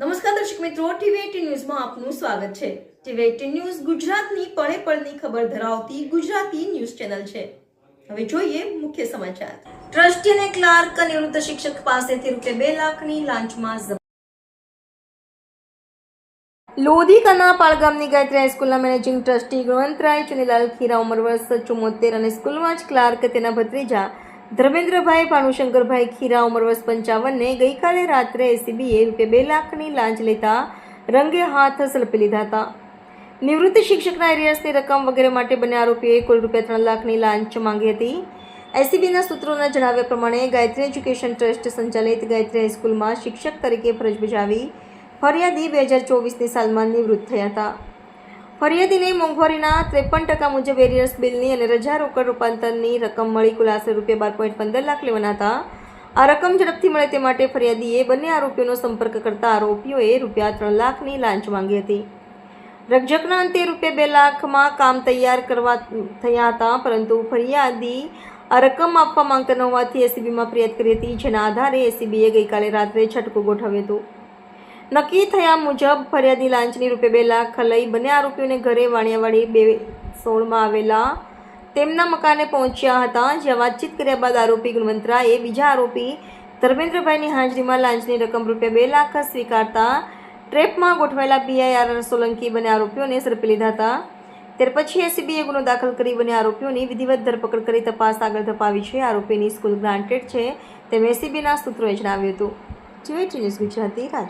નમસ્કાર દર્શક મિત્રો ટીવી ન્યૂઝમાં આપનું સ્વાગત છે. ટીવી ન્યૂઝ ગુજરાતની પળે પળની ખબર ધરાવતી ગુજરાતી ન્યૂઝ ચેનલ છે. હવે જોઈએ મુખ્ય સમાચાર. ટ્રસ્ટી અને ક્લાર્ક નિવૃત્ત શિક્ષક પાસેથી રૂપિયા બે લાખની લાંચમાં લોધી લોધિકાના પાળગામની ગાયત્રી હાઈસ્કૂલના મેનેજિંગ ટ્રસ્ટી ગુણવંતરાય ચુનીલાલ ખીરા ઉંમર વર્ષ ચુમ્મોતેર અને સ્કૂલમાં જ ક્લાર્ક તેના ભત્રીજા ધર્મેન્દ્રભાઈ ભાનુશંકરભાઈ ખીરા ઉંમર વર્ષ પંચાવનને ગઈકાલે રાત્રે એસીબીએ રૂપિયા બે લાખની લાંચ લેતા રંગે હાથ ઝડપી લીધા હતા. નિવૃત્ત શિક્ષકના એરિયર્સની રકમ વગેરે માટે બંને આરોપીઓએ કુલ રૂપિયા ત્રણ લાખની લાંચ માંગી હતી. એસીબીના સૂત્રોના જણાવ્યા પ્રમાણે ગાયત્રી એજ્યુકેશન ટ્રસ્ટ સંચાલિત ગાયત્રી હાઈસ્કૂલમાં શિક્ષક તરીકે ફરજ બજાવી ફરિયાદી બે હજાર ચોવીસની સાલમાં નિવૃત્ત થયા હતા. ફરિયાદીને મોંઘવારીના ત્રેપન ટકા મુજબ એરિયર્સ બિલની અને રજા રોકડ રૂપાંતરની રકમ મળી ખુલાસે રૂપિયા બાર પોઈન્ટ પંદર લાખ લેવાના હતા. આ રકમ ઝડપથી મળે તે માટે ફરિયાદીએ બંને આરોપીઓનો સંપર્ક કરતા આરોપીઓએ રૂપિયા ત્રણ લાખની લાંચ માંગી હતી. રક્ષકના અંતે રૂપિયા બે લાખમાં કામ તૈયાર કરવા થયા હતા, પરંતુ ફરિયાદી આ રકમ આપવા માંગતા ન હોવાથી એસીબીમાં ફરિયાદ કરી હતી, જેના આધારે એસીબીએ ગઈકાલે રાત્રે છટકું ગોઠવ્યું હતું. નક્કી થયા મુજબ ફરિયાદી લાંચની રૂપે બે લાખ લઈ બંને આરોપીઓને ઘરે વાણિયાવાડી બે સોળમાં આવેલા તેમના મકાને પહોંચ્યા હતા. જ્યાં વાતચીત કર્યા બાદ આરોપી ગુણવંતરાએ બીજા આરોપી ધર્મેન્દ્રભાઈની હાજરીમાં લાંચની રકમ રૂપિયા બે લાખ સ્વીકારતા ટ્રેપમાં ગોઠવાયેલા પીઆઈઆર સોલંકી બંને આરોપીઓને ઝડપી લીધા હતા. ત્યાર પછી એસીબીએ ગુનો દાખલ કરી બંને આરોપીઓની વિધિવત ધરપકડ કરી તપાસ આગળ ધપાવી છે. આરોપીની સ્કૂલ ગ્રાન્ટેડ છે. તેમ એસીબીના સૂત્રોએ જણાવ્યું હતું. જીએટી ન્યૂઝ ગુજરાતી રાજ